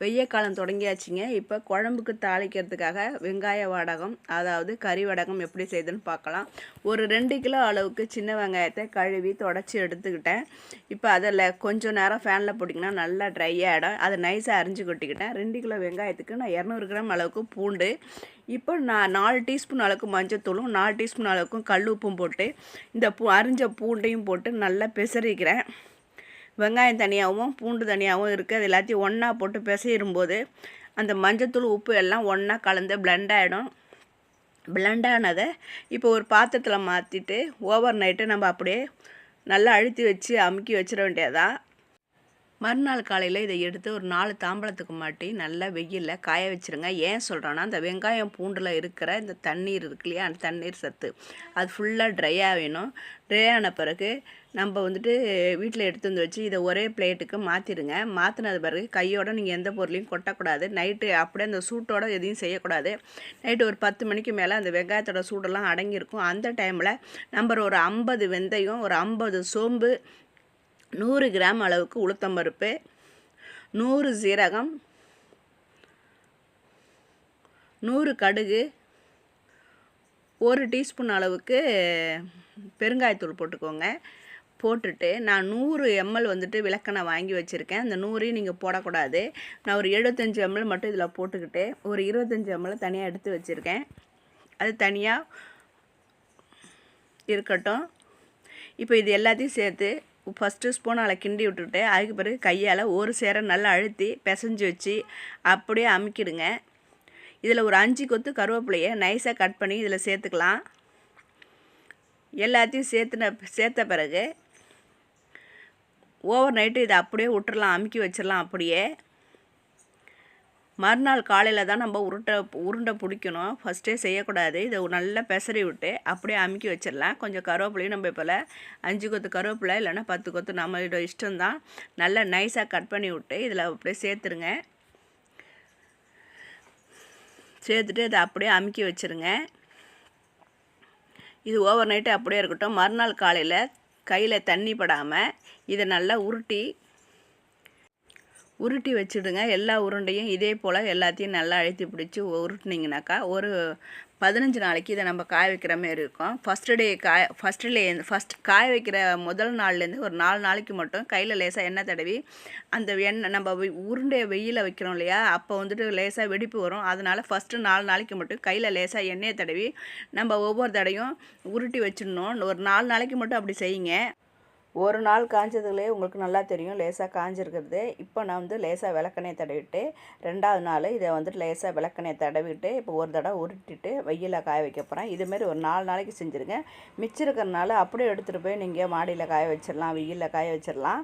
வெய்ய காலம் தொடங்கியாச்சுங்க. இப்போ குழம்புக்கு தாளிக்கிறதுக்காக வெங்காய வடகம் அதாவது கறி வடகம் எப்படி செய்யுதுன்னு பார்க்கலாம். ஒரு ரெண்டு கிலோ அளவுக்கு சின்ன வெங்காயத்தை கழுவி தொடச்சி எடுத்துக்கிட்டேன். இப்போ அதில் கொஞ்சம் நேரம் ஃபேனில் போட்டிங்கன்னா நல்லா ட்ரை ஆகிடும் அதை நைஸாக அரிஞ்சு கொட்டிக்கிட்டேன். ரெண்டு கிலோ வெங்காயத்துக்கு நான் இரநூறு கிராம் அளவுக்கு பூண்டு. இப்போ நான் நாலு டீஸ்பூன் அளவுக்கு மஞ்சத்தூளும் நாலு டீஸ்பூன் அளவுக்கும் கல் உப்பும் போட்டு இந்த பூ அரிஞ்ச பூண்டையும் போட்டு நல்லா பிசறிக்கிறேன் வெங்காயம் தனியாகவும் பூண்டு தனியாகவும் இருக்குது அது எல்லாத்தையும் ஒன்றா போட்டு பிசையிடும்போது அந்த மஞ்சத்தூள் உப்பு எல்லாம் ஒன்றா கலந்து பிளெண்ட் ஆகிடும் பிளெண்ட் ஆனதை இப்போ ஒரு பாத்திரத்தில் மாற்றிட்டு ஓவர் நைட்டு நம்ம அப்படியே நல்லா அழுத்தி வச்சு அமுக்கி வச்சிட வேண்டியதான் மறுநாள் காலையில் இதை எடுத்து ஒரு நாலு தாம்பளத்துக்கு மாட்டி நல்லா வெயிலில் காய வச்சுருங்க. ஏன் சொல்கிறேன்னா அந்த வெங்காயம் பூண்டில் இருக்கிற இந்த தண்ணீர் இருக்கு இல்லையா? அந்த தண்ணீர் சத்து. அது ஃபுல்லாக ட்ரையாக வேணும். ட்ரை ஆன பிறகு நம்ம வந்துட்டு வீட்டில் எடுத்து வந்து வச்சு இதை ஒரே பிளேட்டுக்கு மாற்றிடுங்க மாற்றினது பிறகு கையோட நீங்கள் எந்த பொருளையும் கொட்டக்கூடாது. நைட்டு அப்படியே அந்த சூட்டோட எதையும் செய்யக்கூடாது. நைட்டு ஒரு பத்து மணிக்கு மேலே அந்த வெங்காயத்தோட சூடெல்லாம் அடங்கியிருக்கும். அந்த டைமில் நம்பர் ஒரு ஐம்பது வெந்தயம் ஒரு ஐம்பது சோம்பு நூறு கிராம் அளவுக்கு உளுத்தம்பருப்பு நூறு சீரகம் நூறு கடுகு ஒரு டீஸ்பூன் அளவுக்கு பெருங்காயத்தூள் போட்டுக்கோங்க. போட்டுட்டு நான் நூறு எம்எல் வந்துட்டு விளக்கெண்ணெய் வாங்கி வச்சுருக்கேன். அந்த நூறையும் நீங்கள் போடக்கூடாது. நான் ஒரு எழுபத்தஞ்சி எம்எல் மட்டும் இதில் போட்டுக்கிட்டு ஒரு இருபத்தஞ்சி எம்எல் தனியாக எடுத்து வச்சுருக்கேன். அது தனியாக இருக்கட்டும். இப்போ இது எல்லாத்தையும் சேர்த்து ஃபஸ்ட்டு ஸ்பூனால் கிண்டி விட்டுட்டு அதுக்கு பிறகு கையால் ஒரு சேர நல்லா அழுத்தி பிசைஞ்சு வச்சு அப்படியே அமுக்கிடுங்க. இதில் ஒரு அஞ்சு கொத்து கருவேப்பிலையை நைஸாக கட் பண்ணி இதில் சேர்த்துக்கலாம். எல்லாத்தையும் சேர்த்துன சேர்த்த பிறகு ஓவர் நைட்டு இதை அப்படியே விட்டுறலாம் அமுக்கி வச்சிடலாம் அப்படியே. மறுநாள் காலையில் தான் நம்ம உருட்டை உருண்டை பிடிக்கணும். ஃபஸ்ட்டே செய்யக்கூடாது. இதை நல்லா பெசரி விட்டு அப்படியே அமுக்கி வச்சிடலாம். கொஞ்சம் கருவேப்பிலையும் நம்ம இப்போ அஞ்சு கொத்து கருவேப்பிலை இல்லைன்னா பத்து கொத்து நம்மளோட இஷ்டம்தான். நல்லா நைஸாக கட் பண்ணி விட்டு இதில் அப்படியே சேர்த்துருங்க. சேர்த்துட்டு இதை அப்படியே அமுக்கி வச்சுருங்க. இது ஓவர் நைட்டு அப்படியே இருக்கட்டும். மறுநாள் காலையில் கையில் தண்ணி படாமல் இதை நல்லா உருட்டி உருட்டி வச்சுடுங்க. எல்லா உருண்டையும் இதே போல் எல்லாத்தையும் நல்லா அழுத்தி பிடிச்சி உருட்டினீங்கனாக்கா ஒரு பதினஞ்சு நாளைக்கு இதை நம்ம காய வைக்கிற மாரி இருக்கும். ஃபஸ்ட்டு டே காய ஃபஸ்ட்டு டே ஃபஸ்ட் காய வைக்கிற முதல் நாள்லேருந்து ஒரு நாலு நாளைக்கு மட்டும் கையில் லேசாக எண்ணெய் தடவி அந்த எண்ணெய் நம்ம உருண்டையை வெயிலில் வைக்கிறோம் இல்லையா? அப்போ வந்துட்டு லேசாக வெடிப்பு வரும். அதனால் ஃபஸ்ட்டு நாலு நாளைக்கு மட்டும் கையில் லேசாக எண்ணெயை தடவி நம்ம ஒவ்வொரு தடையும் உருட்டி வச்சிடணும். ஒரு நாலு நாளைக்கு மட்டும் அப்படி செய்யுங்க. ஒரு நாள் காய்ஞ்சதுலேயே உங்களுக்கு நல்லா தெரியும் லேசாக காஞ்சிருக்கிறது. இப்போ நான் வந்து லேசாக விளக்கெண்ணெய் தடவிட்டு ரெண்டாவது நாள் இதை வந்துட்டு லேசாக விளக்கெண்ணெய் தடவிட்டு இப்போ ஒரு தடவை உருட்டிட்டு வெயிலில் காய வைக்க போகிறேன் இதுமாரி ஒரு நாலு நாளைக்கு செஞ்சுருங்க. மிச்சம் இருக்கிறனால அப்படியே எடுத்துகிட்டு போய் நீங்கள் மாடியில் காய வச்சிடலாம் வெயிலில் காய வச்சிடலாம்.